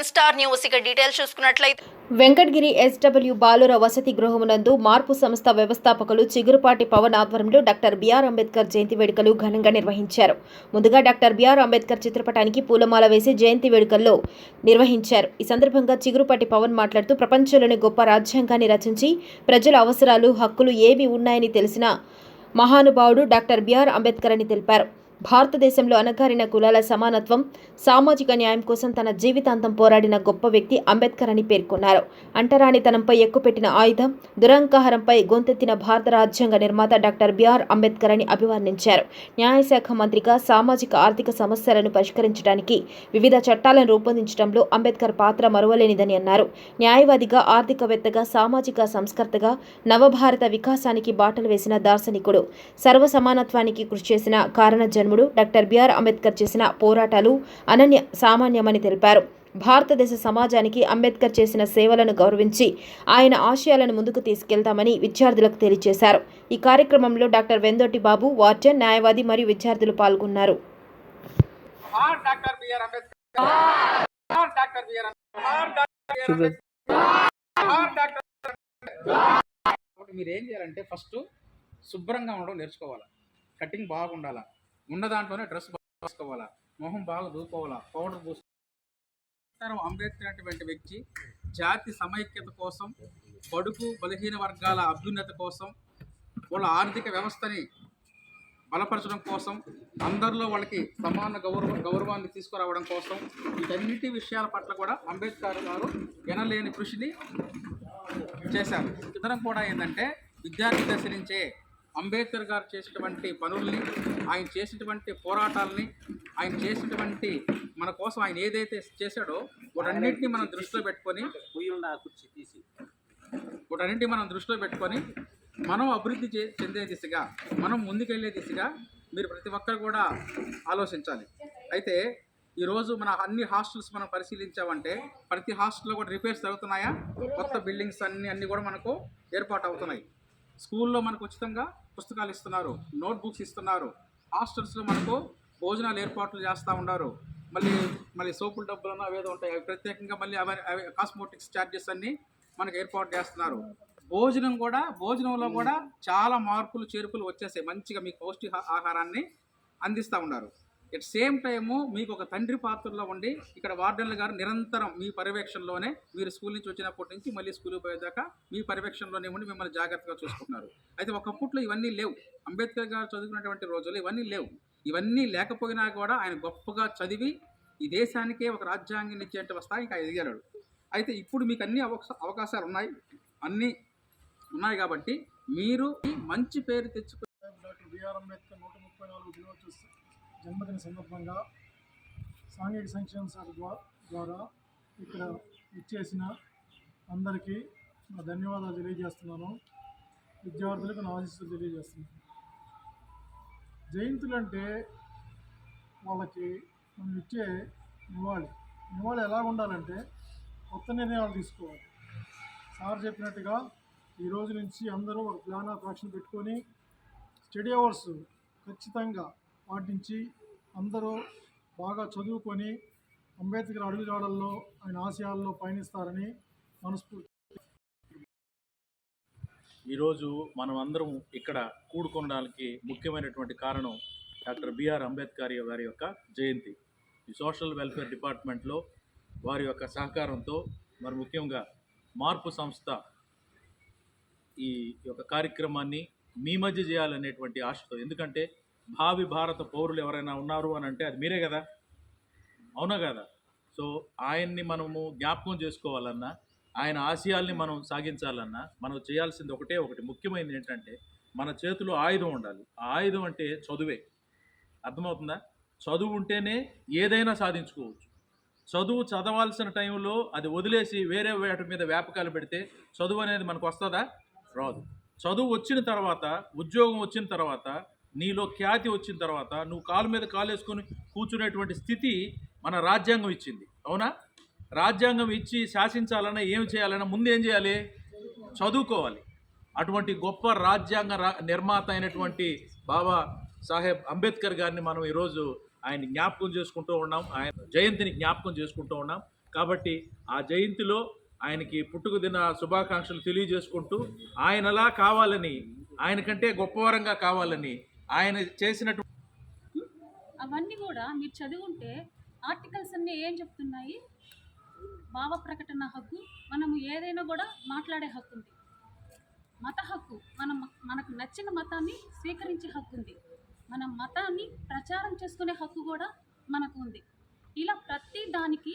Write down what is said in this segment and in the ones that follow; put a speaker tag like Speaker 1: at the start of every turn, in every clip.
Speaker 1: One star news. ఇక details చూసుకున్నట్లయితే
Speaker 2: Venkatagiri SW బాలుర వసతి గృహమునందు మార్పు సంస్థ వ్యవస్థాపకులు చిగురుపాటి పవన్ ఆధ్వర్యంలో డాక్టర్ బిఆర్ అంబేద్కర్ జయంతి వేడుకలు ఘనంగా నిర్వహించారు. ముందుగా డాక్టర్ బిఆర్ అంబేద్కర్ చిత్రపటానికి పూలమాల వేసి జయంతి వేడుకల్లో నిర్వహించారు. ఈ సందర్భంగా చిగురుపాటి పవన్ మాట్లాడుతూ ప్రపంచంలోని గొప్ప రాజ్యాంగాన్ని రచించి ప్రజల అవసరాలు హక్కులు ఏవి ఉన్నాయని తెలిసిన మహానుభావుడు డాక్టర్ బిఆర్ అంబేద్కర్ అని తెలిపారు. భారతదేశంలో అణగారిన కులాల సమానత్వం సామాజిక న్యాయం కోసం తన జీవితాంతం పోరాడిన గొప్ప వ్యక్తి అంబేద్కర్ అని పేర్కొన్నారు. అంటరానితనంపై ఎక్కుపెట్టిన ఆయుధం దురహంకారంపై గొంతెత్తిన భారత రాజ్యాంగ నిర్మాత డాక్టర్ బిఆర్ అంబేద్కర్ అని అభివర్ణించారు. న్యాయశాఖ మంత్రిగా సామాజిక ఆర్థిక సమస్యలను పరిష్కరించడానికి వివిధ చట్టాలను రూపొందించడంలో అంబేద్కర్ పాత్ర మరువలేనిదని అన్నారు. న్యాయవాదిగా ఆర్థికవేత్తగా సామాజిక సంస్కర్తగా నవభారత వికాసానికి బాటలు వేసిన దార్శనికుడు. సర్వ సమానత్వానికి కృషి చేసిన కారణ జన్మ జన్ముడు డాక్టర్ బిఆర్ అంబేద్కర్ చేసిన పోరాటాలు అనన్య సామాన్యమని తెలిపారు. భారతదేశ సమాజానికి అంబేద్కర్ చేసిన సేవలను గౌరవించి ఆయన ఆశయాలను ముందుకు తీసుకెళ్తామని విద్యార్థులకు తెలియజేశారు. ఈ కార్యక్రమంలో డాక్టర్ వెందోటి బాబు వార్డెన్ న్యాయవాది మరియు విద్యార్థులు పాల్గొన్నారు.
Speaker 3: మీరు ఏం చేయాలంటే ఫస్ట్ శుభ్రంగా ఉండడం నేర్చుకోవాలి. కటింగ్ బాగుండాలా? ఉన్న దాంట్లోనే డ్రెస్ వేసుకోవాలా మొహం బాగా దూకోవాలా పౌడర్ పూసుకోవాలి అంబేద్కర్ అటువంటి వ్యక్తి జాతి సమైక్యత కోసం బడుగు బలహీన వర్గాల అభ్యున్నత కోసం వాళ్ళ ఆర్థిక వ్యవస్థని బలపరచడం కోసం అందరిలో వాళ్ళకి సమాన గౌరవ గౌరవాన్ని తీసుకురావడం కోసం వీటన్నిటి విషయాల పట్ల కూడా అంబేద్కర్ గారు ఎనలేని కృషిని చేశారు. ఇతరం కూడా ఏంటంటే విద్యార్థి దశ నుంచే అంబేద్కర్ గారు చేసినటువంటి పనుల్ని ఆయన చేసినటువంటి పోరాటాలని ఆయన చేసినటువంటి మన కోసం ఆయన ఏదైతే చేశాడో వాటన్నింటినీ మనం దృష్టిలో పెట్టుకొని వాటన్నింటినీ మనం దృష్టిలో పెట్టుకొని మనం అభివృద్ధి చెందే దిశగా మనం ముందుకెళ్ళే దిశగా మీరు ప్రతి ఒక్కరు కూడా ఆలోచించాలి. అయితే ఈరోజు మన అన్ని హాస్టల్స్ మనం పరిశీలించామంటే ప్రతి హాస్టల్లో కూడా రిపేర్స్ జరుగుతున్నాయా? కొత్త బిల్డింగ్స్ అన్ని అన్నీ కూడా మనకు ఏర్పాటు అవుతున్నాయి. స్కూల్లో మనకు ఉచితంగా పుస్తకాలు ఇస్తున్నారు నోట్బుక్స్ ఇస్తున్నారు హాస్టల్స్లో మనకు భోజనాలు ఏర్పాట్లు చేస్తూ ఉన్నారు. మళ్ళీ మళ్ళీ సోపుల డబ్బులు అవేదో ఉంటాయి. అవి ప్రత్యేకంగా మళ్ళీ అవి అవి కాస్మోటిక్స్ ఛార్జెస్ అన్నీ మనకు ఏర్పాటు చేస్తున్నారు. భోజనం కూడా భోజనంలో కూడా చాలా మార్పులు చేర్పులు వచ్చేసాయి. మంచిగా మీకు పౌష్టిక ఆహారాన్ని అందిస్తూ ఉన్నారు. ఎట్ సేమ్ టైము మీకు ఒక తండ్రి పాత్రలో ఉండి ఇక్కడ వార్డెన్లు గారు నిరంతరం మీ పర్యవేక్షణలోనే మీరు స్కూల్ నుంచి వచ్చినప్పటి నుంచి మళ్ళీ స్కూల్కి పోయేదాకా మీ పర్యవేక్షణలోనే ఉండి మిమ్మల్ని జాగ్రత్తగా చూసుకుంటున్నారు. అయితే ఒకప్పట్లో ఇవన్నీ లేవు. అంబేద్కర్ గారు చదువుకున్నటువంటి రోజులు ఇవన్నీ లేవు. ఇవన్నీ లేకపోయినా కూడా ఆయన గొప్పగా చదివి ఈ దేశానికే ఒక రాజ్యాంగం ఇచ్చేంత స్థాయికి ఆయన ఎదిగాడు. అయితే ఇప్పుడు మీకు అన్ని అవకాశ అవకాశాలు ఉన్నాయి. అన్నీ ఉన్నాయి కాబట్టి మీరు మంచి పేరు తెచ్చుకు
Speaker 4: డాక్టర్ బిఆర్ అంబేద్కర్ నూట ముప్పై నాలుగు దినోత్సవ జన్మదిన సందర్భంగా సాంఘిక సంక్షేమ శాఖ ద్వారా ఇక్కడ ఇచ్చేసిన అందరికీ నా ధన్యవాదాలు తెలియజేస్తున్నాను. విద్యార్థులకు నా ఆశీస్సులు తెలియజేస్తున్నాను. జయంతులు అంటే వాళ్ళకి మనం ఇచ్చే నివాళి. నివాళి ఎలా ఉండాలంటే కొత్త నిర్ణయాలు తీసుకోవాలి. సార్ చెప్పినట్టుగా ఈ రోజు నుంచి అందరూ ఒక ప్లాన్ ఆఫ్ యాక్షన్ పెట్టుకొని స్టడీ అవర్స్ ఖచ్చితంగా పాటించి అందరూ బాగా చదువుకొని అంబేద్కర్ అడుగుజాడల్లో ఆయన ఆశయాల్లో పయనిస్తారని మనస్ఫూర్తి.
Speaker 5: ఈరోజు మనం అందరం ఇక్కడ కూడుకోవడానికి ముఖ్యమైనటువంటి కారణం డాక్టర్ బిఆర్ అంబేద్కర్ గారి యొక్క జయంతి. ఈ సోషల్ వెల్ఫేర్ డిపార్ట్మెంట్లో వారి యొక్క సహకారంతో మరి ముఖ్యంగా మార్పు సంస్థ ఈ యొక్క కార్యక్రమాన్ని మీ మధ్య చేయాలనేటువంటి ఆశతో ఎందుకంటే భావి భారత పౌరులు ఎవరైనా ఉన్నారు అని అంటే అది మీరే కదా? అవునా కదా? సో ఆయన్ని మనము జ్ఞాపకం చేసుకోవాలన్నా ఆయన ఆశయాల్ని మనం సాగించాలన్నా మనం చేయాల్సింది ఒకటే ఒకటి. ముఖ్యమైనది ఏంటంటే మన చేతిలో ఆయుధం ఉండాలి. ఆ ఆయుధం అంటే చదువే. అర్థమవుతుందా? చదువు ఉంటేనే ఏదైనా సాధించుకోవచ్చు. చదువు చదవాల్సిన టైంలో అది వదిలేసి వేరే వాటి మీద వ్యాపకాలు పెడితే చదువు అనేది మనకు వస్తుందా? రాదు. చదువు వచ్చిన తర్వాత ఉద్యోగం వచ్చిన తర్వాత నీలో ఖ్యాతి వచ్చిన తర్వాత నువ్వు కాలు మీద కాలు వేసుకొని కూర్చునేటువంటి స్థితి మన రాజ్యాంగం ఇచ్చింది. అవునా? రాజ్యాంగం ఇచ్చి శాసించాలన్నా ఏం చేయాలన్నా ముందు ఏం చేయాలి? చదువుకోవాలి. అటువంటి గొప్ప రాజ్యాంగ రా నిర్మాత అయినటువంటి బాబా సాహెబ్ అంబేద్కర్ గారిని మనం ఈరోజు ఆయన జ్ఞాపకం చేసుకుంటూ ఉన్నాం. ఆయన జయంతిని జ్ఞాపకం చేసుకుంటూ ఉన్నాం. కాబట్టి ఆ జయంతిలో ఆయనకి పుట్టుకదిన శుభాకాంక్షలు తెలియజేసుకుంటూ ఆయనలా కావాలని ఆయన కంటే గొప్పవరంగా కావాలని ఆయన చేసినటువంటి
Speaker 6: అవన్నీ కూడా మీరు చదివుంటే ఆర్టికల్స్ అన్నీ ఏం చెప్తున్నాయి? భావ ప్రకటన హక్కు మనము ఏదైనా కూడా మాట్లాడే హక్కు ఉంది. మత హక్కు మనం మనకు నచ్చిన మతాన్ని స్వీకరించే హక్కు ఉంది. మన మతాన్ని ప్రచారం చేసుకునే హక్కు కూడా మనకు ఉంది. ఇలా ప్రతి దానికి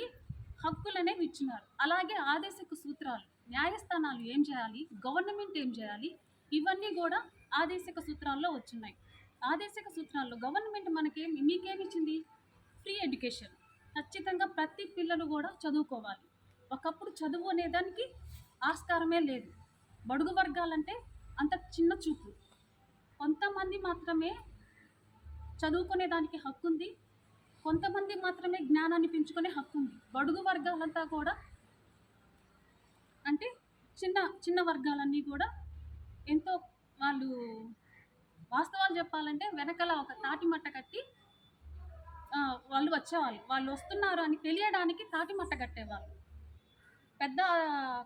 Speaker 6: హక్కులు అనేవి ఇచ్చినారు అలాగే ఆదేశిక సూత్రాలు న్యాయస్థానాలు ఏం చేయాలి? గవర్నమెంట్ ఏం చేయాలి? ఇవన్నీ కూడా ఆదేశిక సూత్రాల్లో వచ్చినాయి. ఆదేశిక సూత్రాల్లో గవర్నమెంట్ మనకేమి మీకేమిచ్చింది? Free education. ఖచ్చితంగా ప్రతి పిల్లలు కూడా చదువుకోవాలి. ఒకప్పుడు చదువు అనేదానికి ఆస్కారమే లేదు. బడుగు వర్గాలంటే అంత చిన్న చూపు. కొంతమంది మాత్రమే చదువుకునే దానికి హక్కు ఉంది కొంతమంది మాత్రమే జ్ఞానాన్ని పెంచుకునే హక్కు ఉంది బడుగు వర్గాలంతా కూడా అంటే చిన్న చిన్న వర్గాలన్నీ కూడా ఎంతో వాళ్ళు వాస్తవాలు చెప్పాలంటే వెనకాల ఒక తాటి మట్ట కట్టి వాళ్ళు వచ్చేవాళ్ళు. వాళ్ళు వస్తున్నారు అని తెలియడానికి తాటి మట్ట కట్టేవాళ్ళు. పెద్ద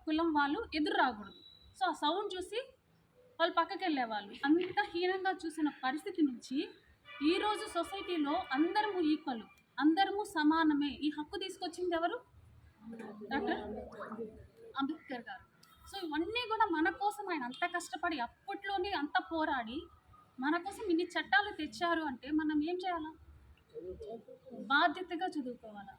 Speaker 6: కులం వాళ్ళు ఎదురు రాకూడదు. సో ఆ సౌండ్ చూసి వాళ్ళు పక్కకి వెళ్ళేవాళ్ళు అంత హీనంగా చూసిన పరిస్థితి నుంచి ఈరోజు సొసైటీలో అందరము ఈక్వల్ అందరము సమానమే. ఈ హక్కు తీసుకొచ్చింది ఎవరు? డాక్టర్ అంబేద్కర్ గారు. సో ఇవన్నీ కూడా మన కోసం ఆయన అంత కష్టపడి అప్పట్లోనే అంత పోరాడి మన కోసం ఇన్ని చట్టాలు తెచ్చారు అంటే మనం ఏం చేయాలా? బాధ్యతగా చదువుకోవాలా?